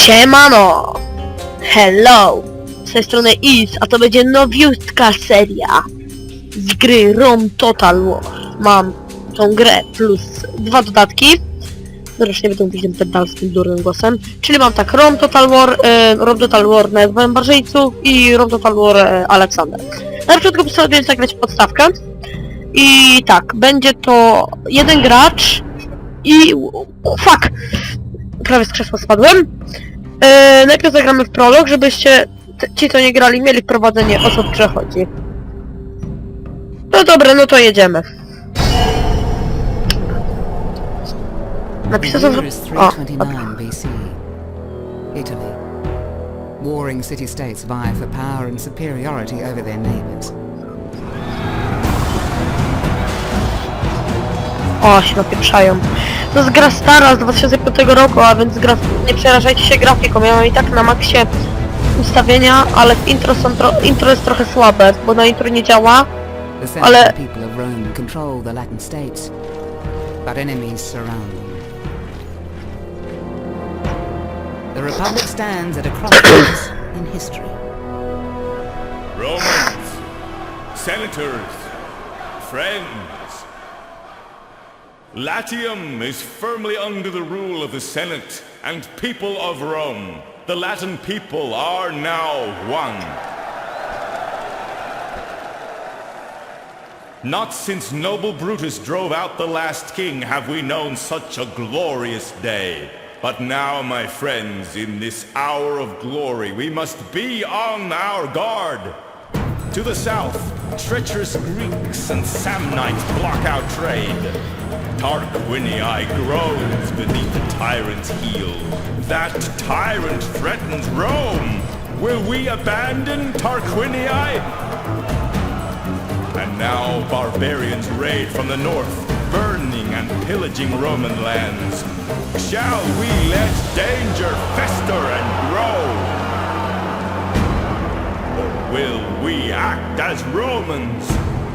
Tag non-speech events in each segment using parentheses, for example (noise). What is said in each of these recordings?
Siemano! Hello! Z tej strony Is, a to będzie nowiutka seria z gry Rom Total War. Mam tą grę plus dwa dodatki. Zresztą nie będę mówić tym pedalskim durnym głosem. Czyli mam tak Rom Total War, e, Rom Total War na Barbarzyńców i Rom Total War e, Aleksander. Na początku postanowiłem zagrać podstawkę. I tak, będzie to jeden gracz i... Fuck! Prawie z krzesła spadłem. E, najpierw zagramy w prolog, żebyście ci, co nie grali, mieli prowadzenie o co w grze chodzi. No dobra, no to jedziemy. Napisał, is O, dobra. 329 BC. Italy. Warring city-states vie for power and superiority over their neighbours. O, się napieprzają. To jest gra stara z 2005 roku, a więc gra... nie przerażajcie się grafiką. Ja mam i tak na maksie ustawienia, ale w intro, są tro... intro jest trochę słabe, bo na intro nie działa. Ale- but enemies surround them. The Republic stands at a crossroads in history. Romans, senators, friends. Latium is firmly under the rule of the Senate and people of Rome. The Latin people are now one. Not since noble Brutus drove out the last king have we known such a glorious day. But now, my friends, in this hour of glory, we must be on our guard. To the south, treacherous Greeks and Samnites block our trade. Tarquinii groans beneath the tyrant's heel. That tyrant threatens Rome. Will we abandon Tarquinii? And now barbarians raid from the north, burning and pillaging Roman lands. Shall we let danger fester and grow? Or will we act as Romans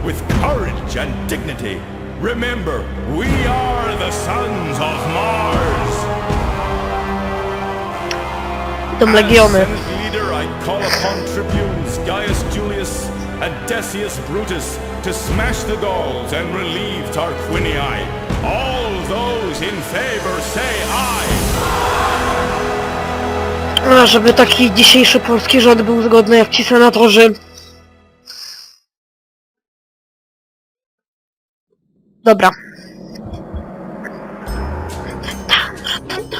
with courage and dignity? Remember, we are the sons of Mars. Idą legiony. Leader, I call upon tribunes Gaius Julius and Decius Brutus to smash the Gauls and relieve Tarquinii. All those in favor say aye. A, żeby taki dzisiejszy polski rząd był zgodny jak ci senatorzy. Dobra.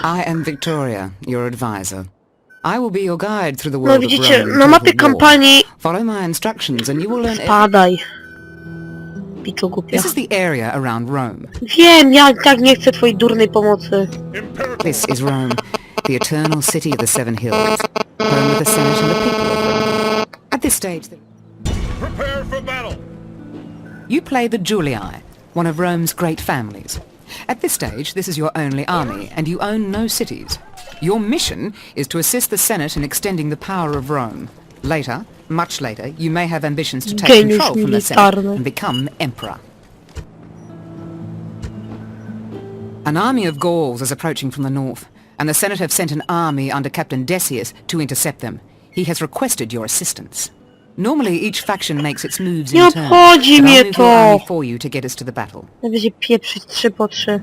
I am Victoria, your advisor. I will be your guide through the No world of widzicie, Rome na mapie total war. kampanii... Follow my instructions and you will learn... every- Padaj. Piczu głupia. This is the area around Rome. Wiem, ja i tak nie chcę twojej durnej pomocy. This is Rome, the eternal city of the Seven Hills, home of the Senate and the people of Rome. At this stage, the- Prepare for battle. you play the Julii, one of Rome's great families. At this stage, this is your only army, and you own no cities. Your mission is to assist the Senate in extending the power of Rome. Later, much later, you may have ambitions to take control from the Senate and become emperor. An army of Gauls is approaching from the north, and the Senate have sent an army under Captain Decius to intercept them. He has requested your assistance. Normally, each faction makes its moves in Nie turn, obchodzi but I'll mnie move your to. army for you to get us to the battle. Będzie pieprzyć trzy po trzy.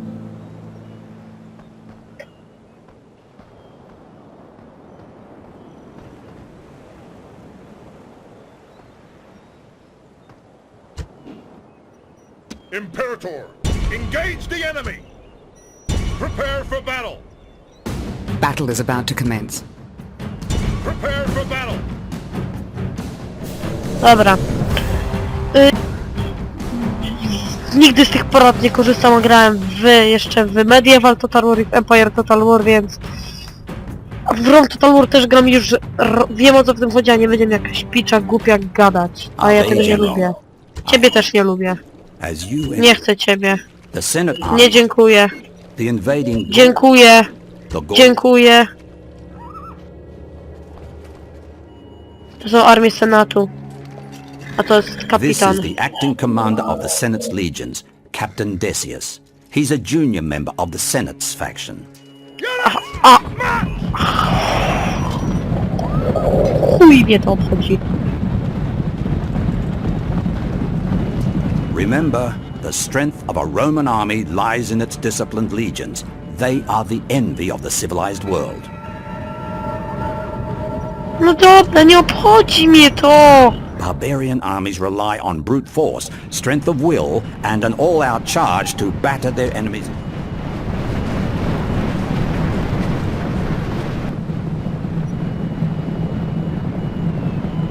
Imperator, engage the enemy! Prepare for battle! Battle is about to commence. Prepare for battle! Dobra. Y... Nigdy z tych porad nie korzystam, grałem w jeszcze w Medieval Total War i w Empire Total War, więc... A w Rome Total War też gram już... Wiem o co w tym chodzi, a nie będziemy jakaś picza głupia gadać. A ja tego nie lubię. Ciebie też nie lubię. Nie chcę ciebie. Nie dziękuję. Dziękuję. Dziękuję. To są armie Senatu. A to jest This kapitan. is the acting commander of the Senate's legions, Captain Decius. He's a junior member of the Senate's faction. A, ah, ah. chuj mnie to obchodzi. Remember, the strength of a Roman army lies in its disciplined legions. They are the envy of the civilized world. No dobra, nie obchodzi mnie to! Barbarian armies rely on brute force, strength of will, and an all-out charge to batter their enemies.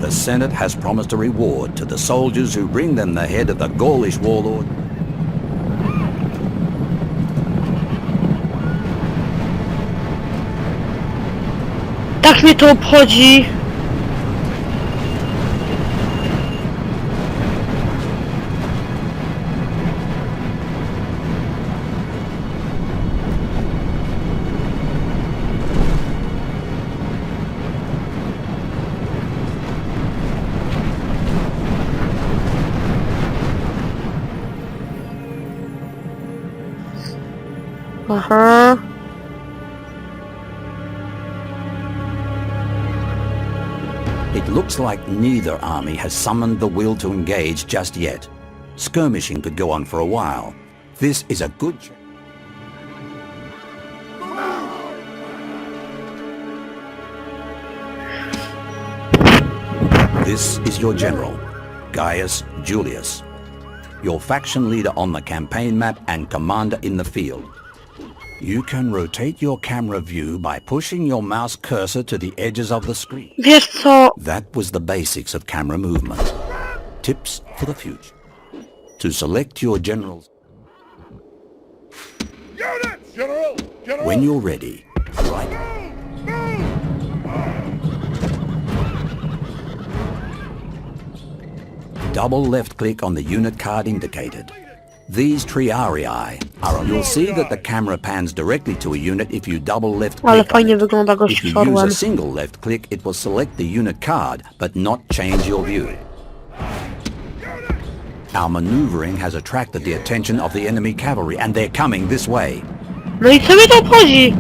The Senate has promised a reward to the soldiers who bring them the head of the Gaulish warlord. Tak mnie to obchodzi! It looks like neither army has summoned the will to engage just yet. Skirmishing could go on for a while. This is a good... This is your general, Gaius Julius. Your faction leader on the campaign map and commander in the field. You can rotate your camera view by pushing your mouse cursor to the edges of the screen. Wiesz co? That was the basics of camera movement. Tips for the future. To select your generals Units! General! General! when you're ready, right double left click on the unit card indicated. These triarii are You'll see that the camera pans directly to a unit if you double left Ale click on fajnie it. wygląda gość If you use a single left click, it will select the unit card, but not change your view. Our maneuvering has attracted the attention of the enemy cavalry, and they're coming this way. No i co mnie to obchodzi?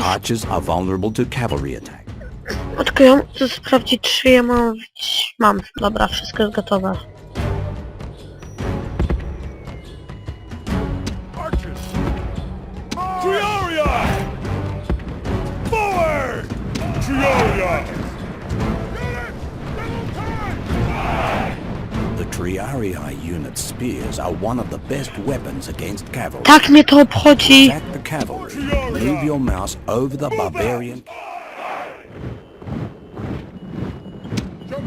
Archers are vulnerable to cavalry attack. Tylko ja muszę sprawdzić, czy ja mam... Mam, dobra, wszystko jest gotowe. Tak mnie to obchodzi. Attack the cavalry. Move your mouse over the barbarian.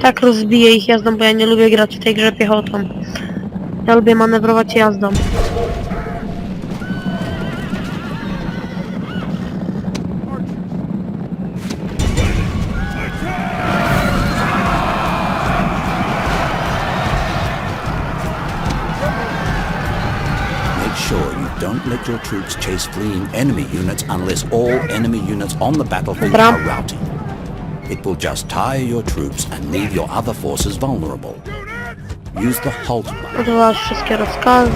Tak rozbiję ich jazdą, bo ja nie lubię grać w tej grze piechotą. Ja lubię manewrować jazdą. Don't let your troops chase fleeing enemy units unless all enemy units on the battlefield Dobra. are routed. It will just tire your troops and leave your other forces vulnerable. Use the halt button. Odwołać wszystkie rozkazy.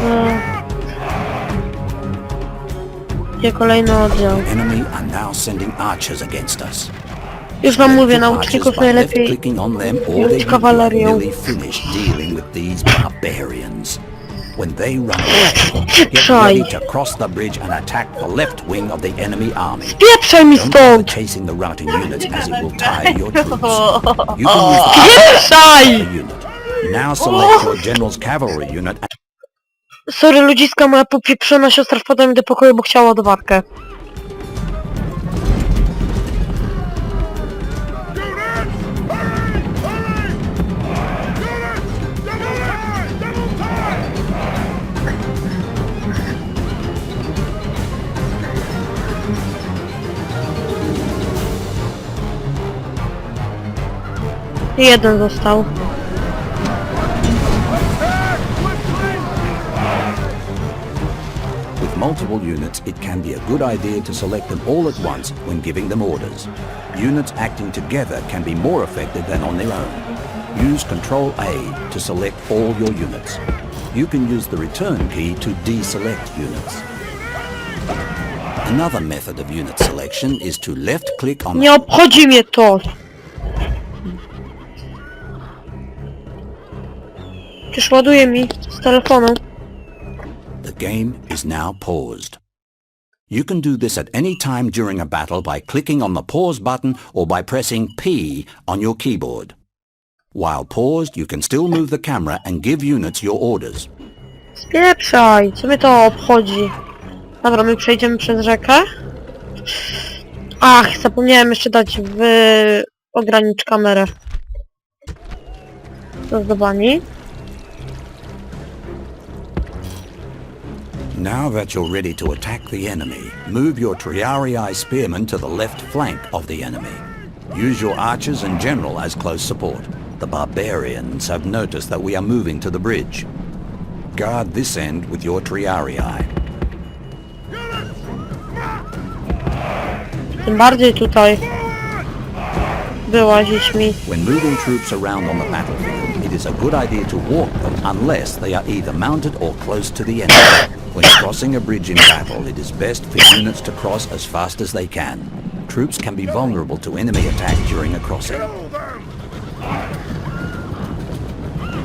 Gdzie kolejny oddział? Enemy are now sending archers against us. Już wam mówię, nauczników najlepiej left-clicking on them or mieć they kawalerią. nearly finished dealing with these barbarians. When they run away, get ready to cross the bridge and attack the left wing of the enemy army. Pieprzaj mi Don't bother stąd! chasing the routing units as it will tire your (laughs) troops. You can use the Pieprzaj! unit. Now select your general's cavalry unit Sorry ludziska, moja popieprzona siostra wpadła mi do pokoju, bo chciała ładowarkę. Jeden został. with multiple units, it can be a good idea to select them all at once when giving them orders. Units acting together can be more effective than on their own. Use Control A to select all your units. you can use the return key to deselect units. Another method of unit selection is to left-click on Nie obchodzi mnie to! Czyż ładuje mi z telefonu? The game is now paused. You can do this at any time during a battle by clicking on the pause button or by pressing P on your keyboard. While paused, you can still move the camera and give units your orders. Spieprzaj, co mnie to obchodzi? Dobra, my przejdziemy przez rzekę. Ach, zapomniałem jeszcze dać w ogranicz kamerę. Zazdobani. Now that you're ready to attack the enemy, move your Triarii spearmen to the left flank of the enemy. Use your archers and general as close support. The barbarians have noticed that we are moving to the bridge. Guard this end with your Triarii. Tym bardziej tutaj wyłazić mi. When moving troops around on the battlefield, is a good idea to walk them unless they are either mounted or close to the enemy. When crossing a bridge in battle, it is best for units to cross as fast as they can. Troops can be vulnerable to enemy attack during a crossing.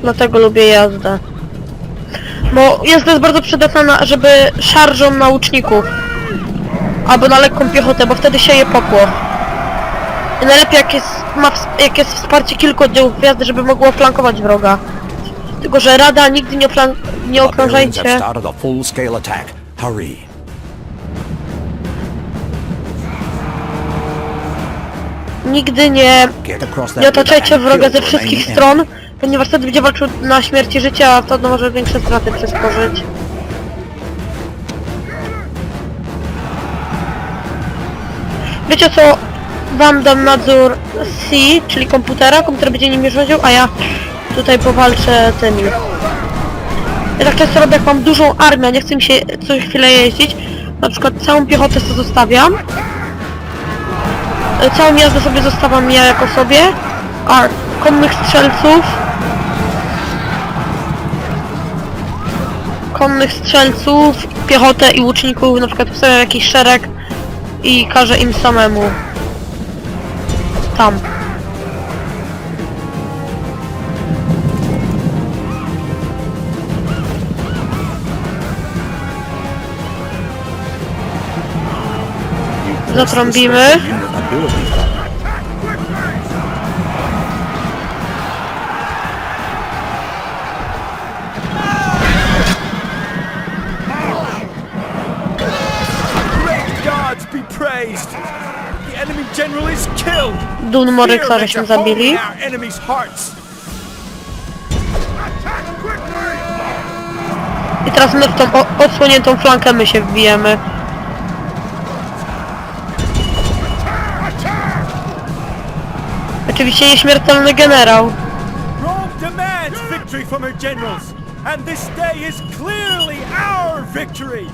Dlatego lubię jazdę. Bo jazda jest bardzo przydatna, na, żeby szarżą na łuczników. Albo na lekką piechotę, bo wtedy sieje popłoch. I najlepiej jak jest, ma, jak jest wsparcie kilku oddziałów jazdy, żeby mogło flankować wroga. Tylko, że rada nigdy nie, oflan- nie okrążajcie. full-scale attack. Hurry. Nigdy nie, Get across that nie river otaczajcie and wroga kill ze the wszystkich remaining stron, ponieważ wtedy będzie walczył na śmierć i życie, a wtedy może większe straty przysporzyć. Wiecie co? Wam dam nadzór C, czyli komputera, komputer będzie nimi rządził, a ja tutaj powalczę tymi. Ja tak często robię, jak mam dużą armię, nie chcę mi się co chwilę jeździć. Na przykład całą piechotę sobie zostawiam. Całą jazdę sobie zostawiam ja jako sobie, a konnych strzelców konnych strzelców, piechotę i łuczników na przykład wstawiam jakiś szereg i każę im samemu tam. Zatrąbimy. Dunmory, któreśmy zabili. I teraz my w tą odsłoniętą flankę my się wbijemy. Oczywiście nieśmiertelny generał. And this day is clearly our victory!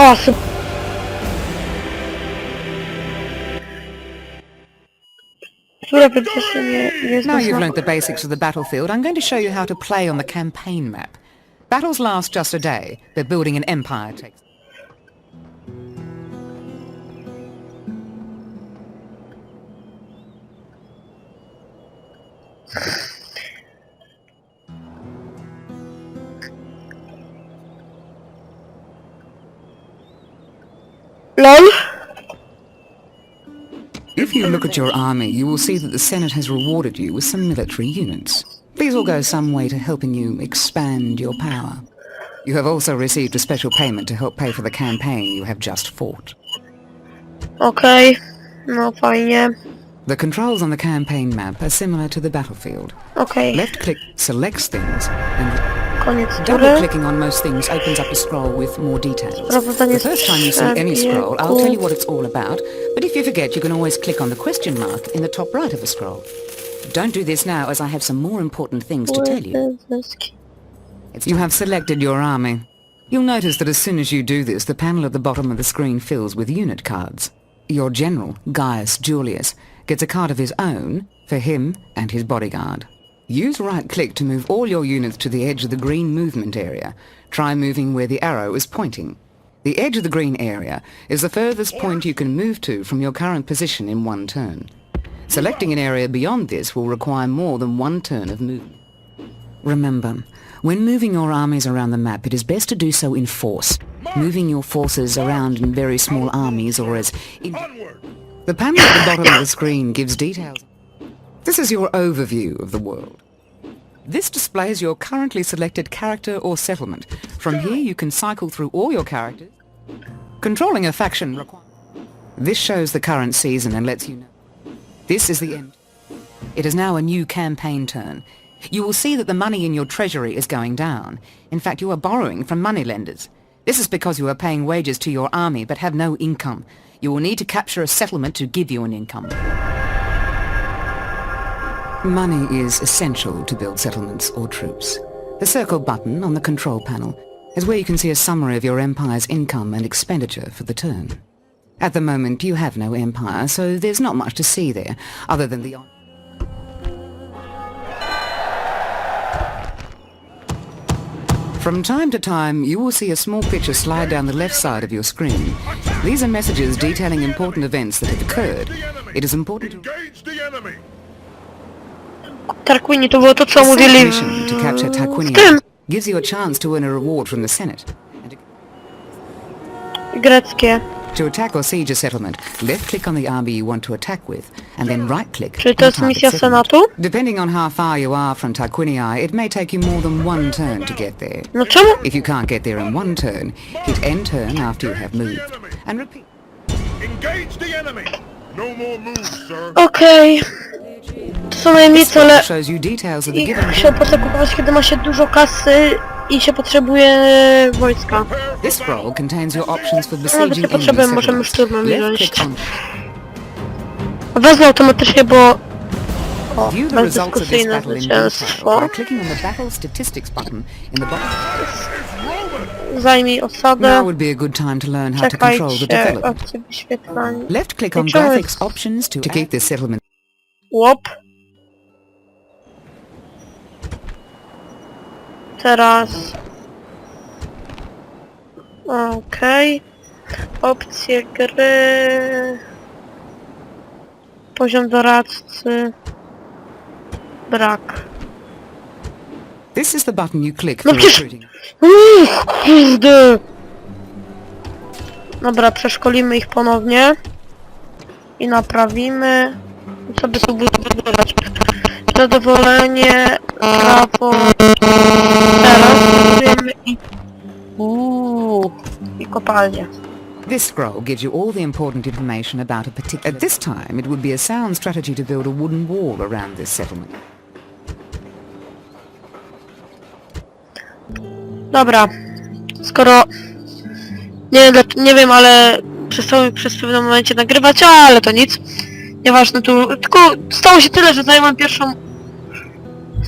O, super. Które wypieszenie jest Now you've learnt the basics of the battlefield, I'm going to show you how to play on the campaign map. Battles last just a day, but building an empire takes... LOL? If you look at your army, you will see that the Senate has rewarded you with some military units. These will go some way to helping you expand your power. You have also received a special payment to help pay for the campaign you have just fought. Okay, No fajnie. The controls on the campaign map are similar to the battlefield. Okay. Left-click selects things, and Koniec tury. double-clicking on most things opens up a scroll with more details. Sprawozdanie The first time you see any scroll, I'll tell you what it's all about, but if you forget, you can always click on the question mark in the top right of a scroll. Don't do this now, as I have some more important things to tell you. You have selected your army. You'll notice that as soon as you do this, the panel at the bottom of the screen fills with unit cards. Your general, Gaius Julius, gets a card of his own for him and his bodyguard. Use right-click to move all your units to the edge of the green movement area. Try moving where the arrow is pointing. The edge of the green area is the furthest point you can move to from your current position in one turn. Selecting an area beyond this will require more than one turn of movement. Remember, when moving your armies around the map, it is best to do so in force, moving your forces around in very small armies or as... In- the panel at the bottom of the screen gives details. This is your overview of the world. This displays your currently selected character or settlement. From here you can cycle through all your characters. Controlling a faction requires... This shows the current season and lets you know. This is the end. It is now a new campaign turn. You will see that the money in your treasury is going down. In fact, you are borrowing from moneylenders. This is because you are paying wages to your army but have no income. You will need to capture a settlement to give you an income. Money is essential to build settlements or troops. The circle button on the control panel is where you can see a summary of your empire's income and expenditure for the turn. At the moment, you have no empire, so there's not much to see there, other than the... From time to time, you will see a small picture slide down the left side of your screen. These are messages detailing important events that have occurred. It is important to... Engage the enemy! Tarquini to było to, co The mówili w, to capture w tym, gives you a chance to win a reward from the Senate. And greckie. to attack or siege a settlement, left-click on the army you want to attack with, and then right-click Czyli on to jest misja. Senatu? Depending on how far you are from Tarquinii, it may take you more than one turn to get there. No czemu? If you can't get there in one turn, hit end turn after you have moved. And repeat. Engage the enemy! No more moves, sir. Okej. to są najemnice, ale ich się opłaca kupować, kiedy ma się dużo kasy i się potrzebuje wojska. Nawet nie potrzebę, możemy szturmem wziąć. Wezmę automatycznie, bo... O, bezdyskusyjne zwycięstwo. Zajmij osadę. Czekajcie, opcje wyświetlania. Left click no on graphics options to activate this settlement. Łop. Teraz... Okej. Opcje gry... Poziom doradcy... Brak. This is the button you click No for przecież- recruiting. Uff, kurde! Dobra, przeszkolimy ich ponownie. I naprawimy. I sobie spróbujemy wybrać. Zadowolenie, prawo. Teraz spróbujemy i... Uuu, i kopalnie. This scroll gives you all the important information about a particular... At this time, it would be a sound strategy to build a wooden wall around this settlement. Dobra. Skoro... Nie wiem, nie wiem, ale przestały przez pewnym momencie nagrywać, ale to nic. Nieważne tu, tylko stało się tyle, że zajęłam pierwszą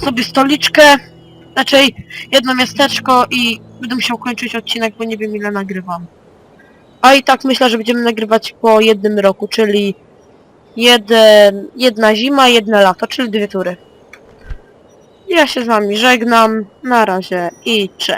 sobie stoliczkę, raczej jedno miasteczko i będę musiał kończyć odcinek, bo nie wiem ile nagrywam. A i tak myślę, że będziemy nagrywać po jednym roku, czyli jeden, jedna zima, jedno lato, czyli dwie tury. Ja się z wami żegnam, na razie i cześć.